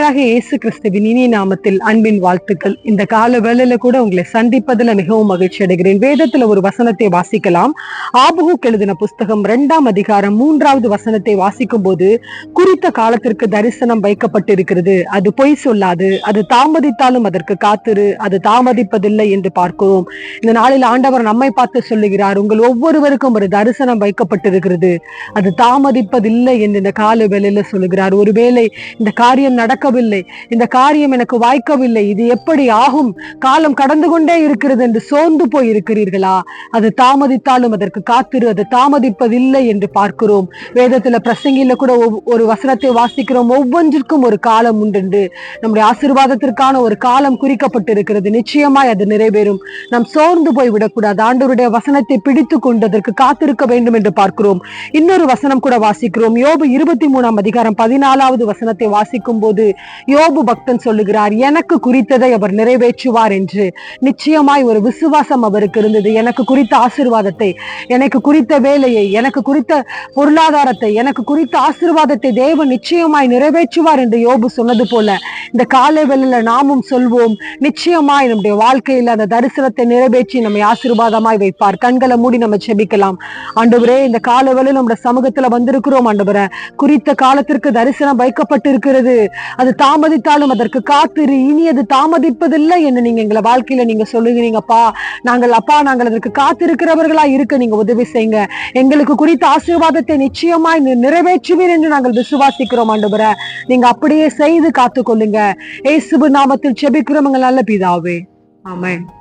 ஆண்டவராக இயேசு கிறிஸ்துவின் இனிய நாமத்தில் அன்பின் வாழ்த்துக்கள். இந்த கால வேளையில கூட உங்களை சந்திப்பதில் மிகவும் மகிழ்ச்சி அடைகிறேன். வேதத்துல ஒரு வசனத்தை வாசிக்கலாம். ஆபுகுக் எழுதின புஸ்தகம் இரண்டாம் அதிகாரம் மூன்றாவது வசனத்தை வாசிக்கும் போது குறித்த காலத்திற்கு தரிசனம் வைக்கப்பட்டிருக்கிறது. அது பொய் சொல்லாது. அது தாமதித்தாலும் அதற்கு காத்திரு. அது தாமதிப்பதில்லை என்று பார்க்கிறோம். இந்த நாளில் ஆண்டவர் நம்மை பார்த்து சொல்லுகிறார் உங்கள் ஒவ்வொருவருக்கும் ஒரு தரிசனம் வைக்கப்பட்டிருக்கிறது. அது தாமதிப்பதில்லை என்று இந்த கால வேளையில சொல்லுகிறார். ஒருவேளை இந்த காரியம் நடக்க நடக்கவில்லை இந்த காரியம் எனக்கு வாய்க்கவில்லை. இது எப்படி ஆகும்? காலம் கடந்து கொண்டே இருக்கிறது என்று சோர்ந்து போய் இருக்கிறீர்களா அது தாமதித்தாலும் அதற்கு காத்திரு அது தாமதிப்பதில்லை என்று பார்க்கிறோம். வேதத்துல பிரசங்கில கூட ஒரு வசனத்தை வாசிக்கிறோம். ஒவ்வொன்றிற்கும் ஒரு காலம் உண்டு நம்முடைய ஆசீர்வாதத்திற்கான ஒரு காலம் குறிக்கப்பட்டிருக்கிறது. நிச்சயமாய் அது நிறைவேறும். நாம் சோர்ந்து போய் விடக்கூடாது ஆண்டவருடைய வசனத்தை பிடித்து கொண்டு அதற்கு காத்திருக்க வேண்டும் என்று பார்க்கிறோம். இன்னொரு வசனம் கூட வாசிக்கிறோம். யோபு இருபத்தி மூணாம் அதிகாரம் பதினாலாவது வசனத்தை வாசிக்கும் போது யோபு பக்தன் சொல்லுகிறார் எனக்கு குறித்ததை அவர் நிறைவேற்றுவார் என்று. நிச்சயமாய் ஒரு விசுவாசம் அவருக்கு இருந்தது. எனக்கு குறித்த ஆசிர்வாதத்தை எனக்கு குறித்த வேலையை எனக்கு குறித்த பொருளாதாரத்தை எனக்கு குறித்த ஆசிர்வாதத்தை தேவன் நிச்சயமாய் நிறைவேற்றுவார் என்று யோபு சொன்னது போல இந்த காலை வேளையில நாமும் சொல்வோம் நிச்சயமாய் நம்முடைய வாழ்க்கையில் அந்த தரிசனத்தை நிறைவேற்றி நம்மை ஆசீர்வாதமாய் வைப்பார். கண்களை மூடி நம்ம செபிக்கலாம். ஆண்டவரே இந்த கால வேளையில நம்முடைய சமூகத்துல வந்திருக்கிறோம் ஆண்டவரே. குறித்த காலத்திற்கு தரிசனம் வைக்கப்பட்டிருக்கிறது. அது தாமதித்தாலும் அதற்கு காத்திரு இனி அது தாமதிப்பதில்லை என்று நீங்க எங்களை வாழ்க்கையில நீங்க சொல்லுகிறீங்கப்பா. நாங்கள் அப்பா நாங்கள் அதற்கு காத்திருக்கிறவர்களா இருக்க நீங்க உதவி செய்யுங்க. எங்களுக்கு குறித்த ஆசீர்வாதத்தை நிச்சயமாய் நிறைவேற்றுவீர் என்று நாங்கள் விசுவாசிக்கிறோம் ஆண்டவரே. நீங்க அப்படியே செய்து காத்துக்கொள்ளுங்க. ஏசுபு நாமத்தில் செபிக்கிறோம் எங்கள் நல்ல பிதாவே. ஆமாம்